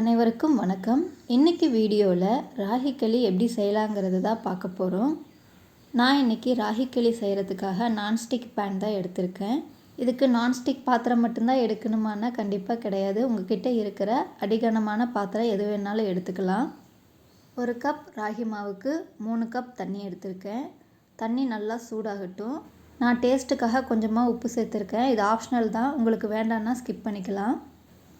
அனைவருக்கும் வணக்கம். இன்றைக்கி வீடியோவில் ராகி களி எப்படி செய்யலாங்கிறது தான் பார்க்க போகிறோம் நான் இன்றைக்கி ராகி களி செய்கிறதுக்காக நான்ஸ்டிக் பேன் தான் எடுத்திருக்கேன். இதுக்கு நான்ஸ்டிக் பாத்திரம் மட்டும்தான் எடுக்கணுமானா கண்டிப்பாக கிடையாது. உங்ககிட்ட இருக்கிற அடிகனமான பாத்திரம் எது வேணாலும் எடுத்துக்கலாம். ஒரு கப் ராகி மாவுக்கு மூணு கப் தண்ணி எடுத்திருக்கேன். தண்ணி நல்லா சூடாகட்டும். நான் டேஸ்ட்டுக்காக கொஞ்சமாக உப்பு சேர்த்துருக்கேன். இது ஆப்ஷனல் தான். உங்களுக்கு வேண்டான்னா ஸ்கிப் பண்ணிக்கலாம்.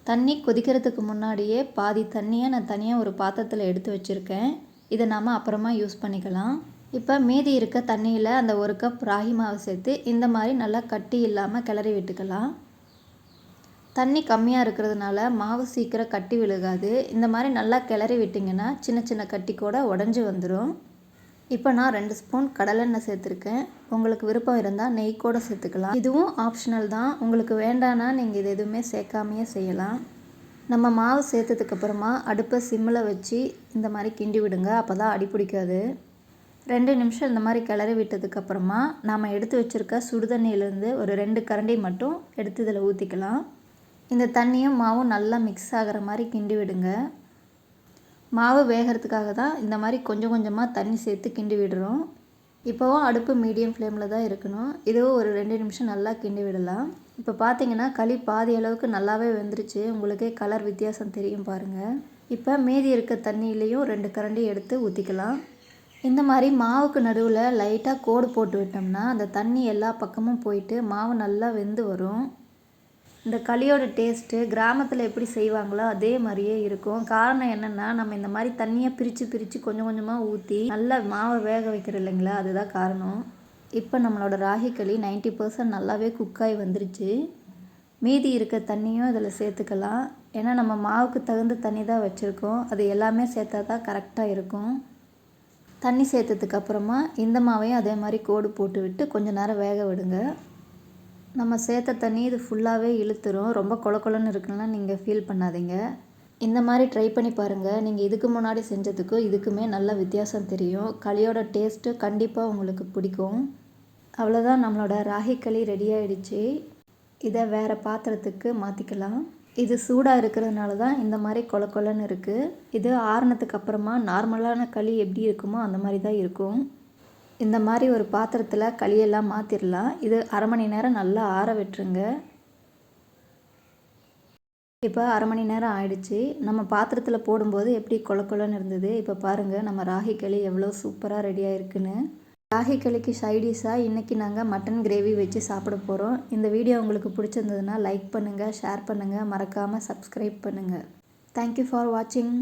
தண்ணி கொதிக்கிறதுக்கு முன்னாடியே பாதி தண்ணியை நான் தனியாக ஒரு பாத்திரத்தில் எடுத்து வச்சுருக்கேன். இதை நாம் அப்புறமா யூஸ் பண்ணிக்கலாம். இப்போ மீதி இருக்க தண்ணியில் அந்த ஒரு கப் ராகி மாவு சேர்த்து இந்த மாதிரி நல்லா கட்டி இல்லாமல் கிளறி விட்டுக்கலாம். தண்ணி கம்மியாக இருக்கிறதுனால மாவு சீக்கிரம் கட்டி விழுகாது. இந்த மாதிரி நல்லா கிளறி விட்டிங்கன்னா சின்ன சின்ன கட்டி கூட உடஞ்சி வந்துடும் இப்போ நான் ரெண்டு ஸ்பூன் கடலெண்ணெய் சேர்த்துருக்கேன். உங்களுக்கு விருப்பம் இருந்தால் நெய் கூட சேர்த்துக்கலாம். இதுவும் ஆப்ஷனல் தான். உங்களுக்கு வேண்டானா நீங்கள் இது எதுவுமே சேர்க்காமையே செய்யலாம். நம்ம மாவு சேர்த்ததுக்கப்புறமா அடுப்பை சிம்மில் வச்சு இந்த மாதிரி கிண்டி விடுங்க. அப்போ தான் அடி பிடிக்காது. ரெண்டு நிமிஷம் இந்த மாதிரி கிளறி விட்டதுக்கப்புறமா நாம் எடுத்து வச்சுருக்க சுடுதண்ணியிலேருந்து ஒரு ரெண்டு கரண்டி மட்டும் எடுத்து இதில் ஊற்றிக்கலாம் இந்த தண்ணியும் மாவும் நல்லா மிக்ஸ் ஆகிற மாதிரி கிண்டி விடுங்க. மாவு வேகிறதுக்காக தான் இந்த மாதிரி கொஞ்சம் கொஞ்சமாக தண்ணி சேர்த்து கிண்டி விடுறோம். இப்போவும் அடுப்பு மீடியம் ஃப்ளேமில் தான் இருக்கணும். இதுவும் ஒரு ரெண்டு நிமிஷம் நல்லா கிண்டி விடலாம். இப்போ பார்த்தீங்கன்னா களி பாதி அளவுக்கு நல்லாவே வெந்துருச்சு. உங்களுக்கே கலர் வித்தியாசம் தெரியும் பாருங்கள் இப்போ மீதி இருக்க தண்ணியிலையும் ரெண்டு கரண்டி எடுத்து ஊற்றிக்கலாம் இந்த மாதிரி மாவுக்கு நடுவில் லைட்டாக கோடு போட்டு விட்டோம்னா அந்த தண்ணி எல்லா பக்கமும் போயிட்டு மாவு நல்லா வெந்து வரும். இந்த களியோட டேஸ்ட்டு கிராமத்தில் எப்படி செய்வாங்களோ அதே மாதிரியே இருக்கும். காரணம் என்னென்னா நம்ம இந்த மாதிரி தண்ணியை பிரித்து பிரித்து கொஞ்சம் கொஞ்சமாக ஊற்றி நல்லா மாவை வேக வைக்கிற இல்லைங்களா? அதுதான் காரணம். இப்போ நம்மளோட ராகி களி நைன்ட்டி பர்சன்ட் நல்லாவே குக்காகி வந்துருச்சு. மீதி இருக்க தண்ணியும் இதில் சேர்த்துக்கலாம். ஏன்னா நம்ம மாவுக்கு தகுந்த தண்ணி தான் வச்சுருக்கோம். அது எல்லாமே சேர்த்தா தான் கரெக்டாக இருக்கும். தண்ணி சேர்த்ததுக்கப்புறமா இந்த மாவையும் அதே மாதிரி கோடு போட்டு விட்டு கொஞ்சம் நேரம் வேக விடுங்க. நம்ம சேர்த்த தண்ணி இது ஃபுல்லாகவே இழுத்துரும். ரொம்ப கொல கொலன்னு இருக்குன்னா நீங்கள் ஃபீல் பண்ணாதீங்க. இந்த மாதிரி ட்ரை பண்ணி பாருங்கள் நீங்கள் இதுக்கு முன்னாடி செஞ்சதுக்கும் இதுக்குமே நல்ல வித்தியாசம் தெரியும். களியோட டேஸ்ட்டு கண்டிப்பாக உங்களுக்கு பிடிக்கும். அவ்வளோதான் நம்மளோட ராகி களி ரெடி ஆகிடுச்சு இதை வேறு பாத்திரத்துக்கு மாற்றிக்கலாம் இது சூடாக இருக்கிறதுனால தான் இந்த மாதிரி கொல கொலன்னு இருக்குது இது ஆறுனதுக்கு அப்புறமா நார்மலான களி எப்படி இருக்குமோ அந்த மாதிரி தான் இருக்கும். இந்த மாதிரி ஒரு பாத்திரத்தில் களியெல்லாம் மாற்றிடலாம் இது அரை மணி நேரம் நல்லா ஆற விட்டுருங்க. இப்போ அரை மணி நேரம் ஆயிடுச்சு. நம்ம பாத்திரத்தில் போடும்போது எப்படி கொல கொலன்னு இருந்தது? இப்போ பாருங்கள் நம்ம ராகி களி எவ்வளோ சூப்பராக ரெடியாக இருக்குன்னு ராகி களிக்கு சைடிஷாக இன்றைக்கி நாங்கள் மட்டன் கிரேவி வச்சு சாப்பிட போகிறோம் இந்த வீடியோ உங்களுக்கு பிடிச்சிருந்ததுன்னா லைக் பண்ணுங்கள் ஷேர் பண்ணுங்கள் மறக்காமல் சப்ஸ்கிரைப் பண்ணுங்கள் தேங்க்யூ ஃபார் வாட்சிங்